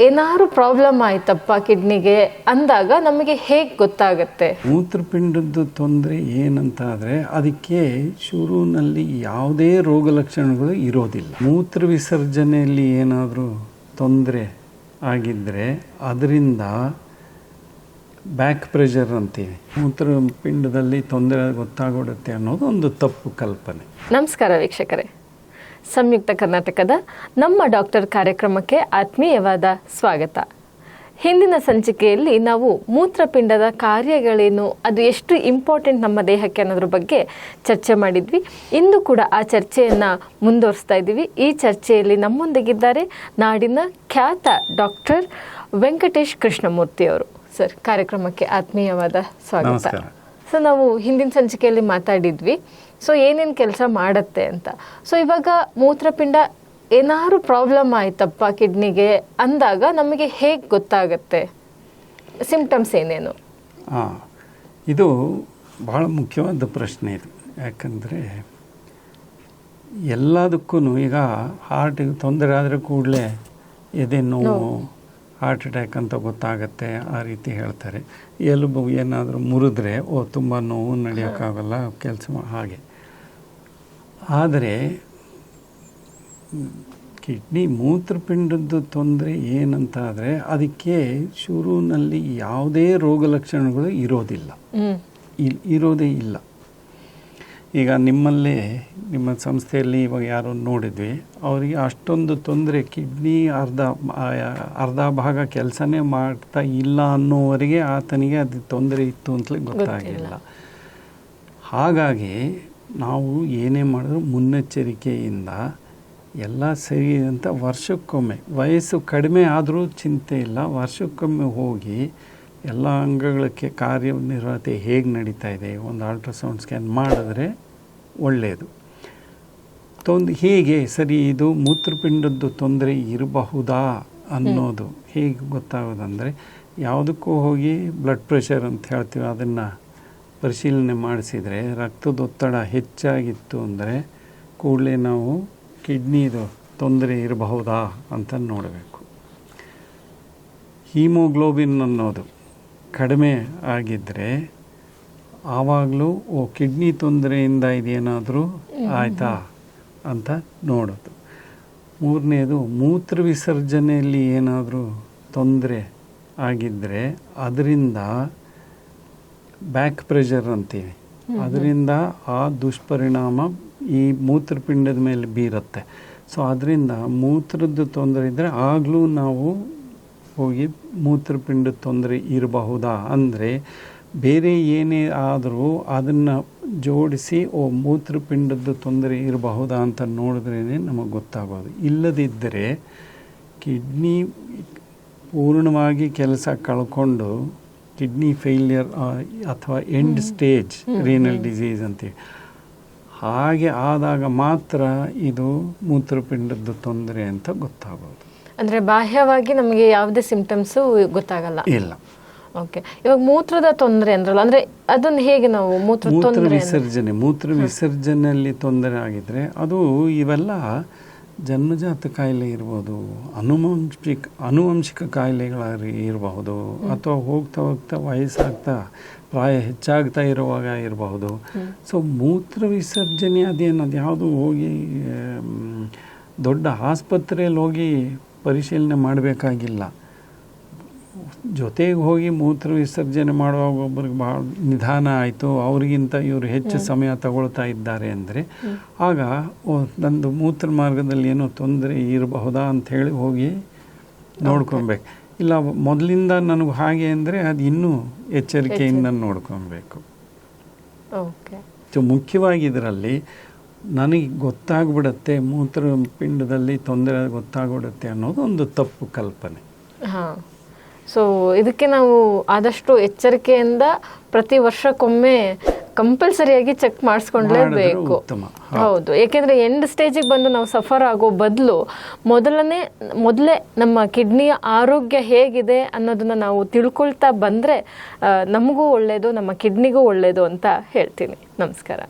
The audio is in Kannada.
ಏನಾದ್ರು ಪ್ರಾಬ್ಲಮ್ ಆಯ್ತಪ್ಪ ಕಿಡ್ನಿಗೆ ಅಂದಾಗ ನಮಗೆ ಹೇಗೆ ಗೊತ್ತಾಗುತ್ತೆ? ಮೂತ್ರಪಿಂಡದ್ದು ತೊಂದರೆ ಏನಂತ ಆದರೆ ಅದಕ್ಕೆ ಶುರುವಿನಲ್ಲಿ ಯಾವುದೇ ರೋಗ ಲಕ್ಷಣಗಳು ಇರೋದಿಲ್ಲ. ಮೂತ್ರ ವಿಸರ್ಜನೆಯಲ್ಲಿ ಏನಾದರೂ ತೊಂದರೆ ಆಗಿದ್ದರೆ ಅದರಿಂದ ಬ್ಯಾಕ್ ಪ್ರೆಷರ್ ಅಂತೀವಿ. ಮೂತ್ರಪಿಂಡದಲ್ಲಿ ತೊಂದರೆ ಗೊತ್ತಾಗ್ಬಿಡುತ್ತೆ ಅನ್ನೋದು ಒಂದು ತಪ್ಪು ಕಲ್ಪನೆ. ನಮಸ್ಕಾರ ವೀಕ್ಷಕರೇ. ಸಂಯುಕ್ತ ಕರ್ನಾಟಕದ ನಮ್ಮ ಡಾಕ್ಟರ್ ಕಾರ್ಯಕ್ರಮಕ್ಕೆ ಆತ್ಮೀಯವಾದ ಸ್ವಾಗತ. ಹಿಂದಿನ ಸಂಚಿಕೆಯಲ್ಲಿ ನಾವು ಮೂತ್ರಪಿಂಡದ ಕಾರ್ಯಗಳೇನು, ಅದು ಎಷ್ಟು ಇಂಪಾರ್ಟೆಂಟ್ ನಮ್ಮ ದೇಹಕ್ಕೆ ಅನ್ನೋದ್ರ ಬಗ್ಗೆ ಚರ್ಚೆ ಮಾಡಿದ್ವಿ. ಇಂದು ಕೂಡ ಆ ಚರ್ಚೆಯನ್ನು ಮುಂದುವರಿಸ್ತಾ ಇದ್ದೀವಿ. ಈ ಚರ್ಚೆಯಲ್ಲಿ ನಮ್ಮೊಂದಿಗಿದ್ದಾರೆ ನಾಡಿನ ಖ್ಯಾತ ಡಾಕ್ಟರ್ ವೆಂಕಟೇಶ್ ಕೃಷ್ಣಮೂರ್ತಿ ಅವರು. ಸರ್, ಕಾರ್ಯಕ್ರಮಕ್ಕೆ ಆತ್ಮೀಯವಾದ ಸ್ವಾಗತ. ಸೊ ನಾವು ಹಿಂದಿನ ಸಂಚಿಕೆಯಲ್ಲಿ ಮಾತಾಡಿದ್ವಿ. ಸೊ ಏನೇನು ಕೆಲಸ ಮಾಡುತ್ತೆ ಅಂತ. ಸೊ ಇವಾಗ ಮೂತ್ರಪಿಂಡ ಏನಾದ್ರು ಪ್ರಾಬ್ಲಮ್ ಆಯ್ತಪ್ಪ ಕಿಡ್ನಿಗೆ ಅಂದಾಗ ನಮಗೆ ಹೇಗೆ ಗೊತ್ತಾಗುತ್ತೆ? ಸಿಂಪ್ಟಮ್ಸ್ ಏನೇನು? ಹಾಂ ಇದು ಬಹಳ ಮುಖ್ಯವಾದ ಪ್ರಶ್ನೆ ಇದು. ಯಾಕಂದರೆ ಎಲ್ಲದಕ್ಕೂ ಈಗ ಹಾರ್ಟಿಗೆ ತೊಂದರೆ ಆದರೆ ಕೂಡಲೇ ಎದೆ ನೋವು. ಹಾರ್ಟ್ ಅಟ್ಯಾಕ್ ಅಂತ ಗೊತ್ತಾಗತ್ತೆ ಆ ರೀತಿ ಹೇಳ್ತಾರೆ. ಎಲುಬು ಏನಾದರೂ ಮುರಿದ್ರೆ ಓ ತುಂಬ ನೋವು ನಡೆಯೋಕ್ಕಾಗಲ್ಲ ಕೆಲಸ ಹಾಗೆ. ಆದರೆ ಕಿಡ್ನಿ ಮೂತ್ರಪಿಂಡದ್ದು ತೊಂದರೆ ಏನಂತ ಆದರೆ ಅದಕ್ಕೆ ಶುರುವಿನಲ್ಲಿ ಯಾವುದೇ ರೋಗ ಲಕ್ಷಣಗಳು ಇರೋದಿಲ್ಲ ಇರೋದೇ ಇಲ್ಲ. ಈಗ ನಿಮ್ಮಲ್ಲೇ ನಿಮ್ಮ ಸಂಸ್ಥೆಯಲ್ಲಿ ಇವಾಗ ಯಾರೋ ನೋಡಿದ್ವಿ. ಅವರಿಗೆ ಅಷ್ಟೊಂದು ತೊಂದರೆ ಕಿಡ್ನಿ ಅರ್ಧ ಅರ್ಧ ಭಾಗ ಕೆಲಸನೇ ಮಾಡ್ತಾ ಇಲ್ಲ ಅನ್ನೋವರೆಗೆ ಆತನಿಗೆ ಅದು ತೊಂದರೆ ಇತ್ತು ಅಂತಲೇ ಗೊತ್ತಾಗಿಲ್ಲ. ಹಾಗಾಗಿ ನಾವು ಏನೇ ಮಾಡಿದ್ರು ಮುನ್ನೆಚ್ಚರಿಕೆಯಿಂದ ಎಲ್ಲ ಸರಿ ಅಂತ ವರ್ಷಕ್ಕೊಮ್ಮೆ ವಯಸ್ಸು ಕಡಿಮೆ ಆದರೂ ಚಿಂತೆ ಇಲ್ಲ. ವರ್ಷಕ್ಕೊಮ್ಮೆ ಹೋಗಿ ಎಲ್ಲ ಅಂಗಗಳಕ್ಕೆ ಕಾರ್ಯನಿರ್ವಹತೆ ಹೇಗೆ ನಡೀತಾ ಇದೆ, ಒಂದು ಅಲ್ಟ್ರಾಸೌಂಡ್ ಸ್ಕ್ಯಾನ್ ಮಾಡಿದ್ರೆ ಒಳ್ಳೆಯದು ತೊಂದು, ಹೇಗೆ ಸರಿ ಇದು ಮೂತ್ರಪಿಂಡದ್ದು ತೊಂದರೆ ಇರಬಹುದಾ ಅನ್ನೋದು ಹೇಗೆ ಗೊತ್ತಾಗೋದಂದರೆ, ಯಾವುದಕ್ಕೂ ಹೋಗಿ ಬ್ಲಡ್ ಪ್ರೆಷರ್ ಅಂತ ಹೇಳ್ತೀವಿ, ಅದನ್ನು ಪರಿಶೀಲನೆ ಮಾಡಿಸಿದರೆ ರಕ್ತದೊತ್ತಡ ಹೆಚ್ಚಾಗಿತ್ತು ಅಂದರೆ ಕೂಡಲೇ ನಾವು ಕಿಡ್ನಿದು ತೊಂದರೆ ಇರಬಹುದಾ ಅಂತ ನೋಡಬೇಕು. ಹೀಮೋಗ್ಲೋಬಿನ್ ಅನ್ನೋದು. ಕಡಿಮೆ ಆಗಿದ್ದರೆ ಆವಾಗಲೂ ಓ ಕಿಡ್ನಿ ತೊಂದರೆಯಿಂದ ಇದೇನಾದರೂ ಆಯಿತಾ ಅಂತ ನೋಡೋದು. ಮೂರನೇದು ಮೂತ್ರ ವಿಸರ್ಜನೆಯಲ್ಲಿ ಏನಾದರೂ ತೊಂದರೆ ಆಗಿದ್ದರೆ ಅದರಿಂದ ಬ್ಯಾಕ್ ಪ್ರೆಷರ್ ಅಂತೀವಿ. ಅದರಿಂದ ಆ ದುಷ್ಪರಿಣಾಮ ಈ ಮೂತ್ರಪಿಂಡದ ಮೇಲೆ ಬೀರುತ್ತೆ. ಸೊ ಅದರಿಂದ ಮೂತ್ರದ ತೊಂದರೆ ಇದ್ದರೆ ಆಗಲೂ ನಾವು ಹೋಗಿ ಮೂತ್ರಪಿಂಡ ತೊಂದರೆ ಇರಬಹುದಾ? ಅಂದರೆ ಬೇರೆ ಏನೇ ಆದರೂ ಅದನ್ನು ಜೋಡಿಸಿ ಓ ಮೂತ್ರಪಿಂಡದ ತೊಂದರೆ ಇರಬಹುದಾ ಅಂತ ನೋಡಿದ್ರೇ ನಮಗೆ ಗೊತ್ತಾಗೋದು. ಇಲ್ಲದಿದ್ದರೆ ಕಿಡ್ನಿ ಪೂರ್ಣವಾಗಿ ಕೆಲಸ ಕಳ್ಕೊಂಡು ಕಿಡ್ನಿ ಫೇಲ್ಯರ್ ಅಥವಾ ಎಂಡ್ ಸ್ಟೇಜ್ ರೀನಲ್ ಡಿಸೀಸ್ ಅಂತೀವಿ ಹಾಗೆ ಆದಾಗ ಮಾತ್ರ ಇದು ಮೂತ್ರಪಿಂಡದ ತೊಂದರೆ ಅಂತ ಗೊತ್ತಾಗೋದು. ಅಂದ್ರೆ ಬಾಹ್ಯವಾಗಿ ನಮಗೆ ಯಾವುದೇ ಸಿಂಪ್ಟಮ್ಸು ಗೊತ್ತಾಗಲ್ಲ. ಇಲ್ಲ. ಓಕೆ ಇವಾಗ ಮೂತ್ರದ ತೊಂದರೆ ಅಂದ್ರಲ್ಲ ಅಂದ್ರೆ ಅದನ್ನ ಹೇಗೆ ನಾವು ಮೂತ್ರ ಮೂತ್ರ ತೊಂದರೆ ವಿಸರ್ಜನೆ ಮೂತ್ರ ವಿಸರ್ಜನೆಯಲ್ಲಿ ತೊಂದರೆ ಆಗಿದ್ರೆ ಅದು ಇವೆಲ್ಲ ಜನ್ಮಜಾತ ಕಾಯಿಲೆ ಇರ್ಬೋದು ಅನುವಂಶಿಕ ಅನುವಂಶಿಕ ಕಾಯಿಲೆಗಳ ಇರಬಹುದು ಅಥವಾ ಹೋಗ್ತಾ ಹೋಗ್ತಾ ವಯಸ್ಸಾಗ್ತಾ ಪ್ರಾಯ ಹೆಚ್ಚಾಗ್ತಾ ಇರುವಾಗ ಇರಬಹುದು. ಸೊ ಮೂತ್ರ ವಿಸರ್ಜನೆ ಅದೇನು ಅದು ಯಾವುದು ಹೋಗಿ ದೊಡ್ಡ ಆಸ್ಪತ್ರೆಯಲ್ಲಿ ಹೋಗಿ ಪರಿಶೀಲನೆ ಮಾಡಬೇಕಾಗಿಲ್ಲ. ಜೊತೆಗೆ ಹೋಗಿ ಮೂತ್ರ ವಿಸರ್ಜನೆ ಮಾಡುವಾಗ ಒಬ್ಬರಿಗೆ ಭಾಳ ನಿಧಾನ ಆಯಿತು. ಅವ್ರಿಗಿಂತ ಇವರು ಹೆಚ್ಚು ಸಮಯ ತಗೊಳ್ತಾ ಇದ್ದಾರೆ ಅಂದರೆ ಆಗ ನಂದು ಮೂತ್ರ ಮಾರ್ಗದಲ್ಲಿ ಏನೋ ತೊಂದರೆ ಇರಬಹುದಾ ಅಂತ ಹೇಳಿ ಹೋಗಿ ನೋಡ್ಕೊಬೇಕು. ಇಲ್ಲ ಮೊದಲಿಂದ ನನಗೆ ಹಾಗೆ ಅಂದರೆ ಅದು ಇನ್ನೂ ಎಚ್ಚರಿಕೆಯಿಂದ ನೋಡ್ಕೊಬೇಕು. ಮುಖ್ಯವಾಗಿ ಇದರಲ್ಲಿ ನನಗೆ ಗೊತ್ತಾಗ್ಬಿಡತ್ತೆ ಮೂತ್ರ ಪಿಂಡದಲ್ಲಿ ತೊಂದರೆ ಗೊತ್ತಾಗ್ಬಿಡುತ್ತೆ ಅನ್ನೋದು ಒಂದು ತಪ್ಪು ಕಲ್ಪನೆ. ಹಾ. ಸೊ ಇದಕ್ಕೆ ನಾವು ಆದಷ್ಟು ಎಚ್ಚರಿಕೆಯಿಂದ ಪ್ರತಿ ವರ್ಷಕ್ಕೊಮ್ಮೆ ಕಂಪಲ್ಸರಿಯಾಗಿ ಚೆಕ್ ಮಾಡಿಸ್ಕೊಂಡ್ಲೇಬೇಕು. ಹೌದು. ಏಕೆಂದ್ರೆ ಎಂಡ್ ಸ್ಟೇಜಿಗೆ ಬಂದು ನಾವು ಸಫರ್ ಆಗೋ ಬದಲು ಮೊದಲನೇ ಮೊದಲೇ ನಮ್ಮ ಕಿಡ್ನಿಯ ಆರೋಗ್ಯ ಹೇಗಿದೆ ಅನ್ನೋದನ್ನ ನಾವು ತಿಳ್ಕೊಳ್ತಾ ಬಂದ್ರೆ ನಮಗೂ ಒಳ್ಳೆಯದು ನಮ್ಮ ಕಿಡ್ನಿಗೂ ಒಳ್ಳೆಯದು ಅಂತ ಹೇಳ್ತೀನಿ. ನಮಸ್ಕಾರ.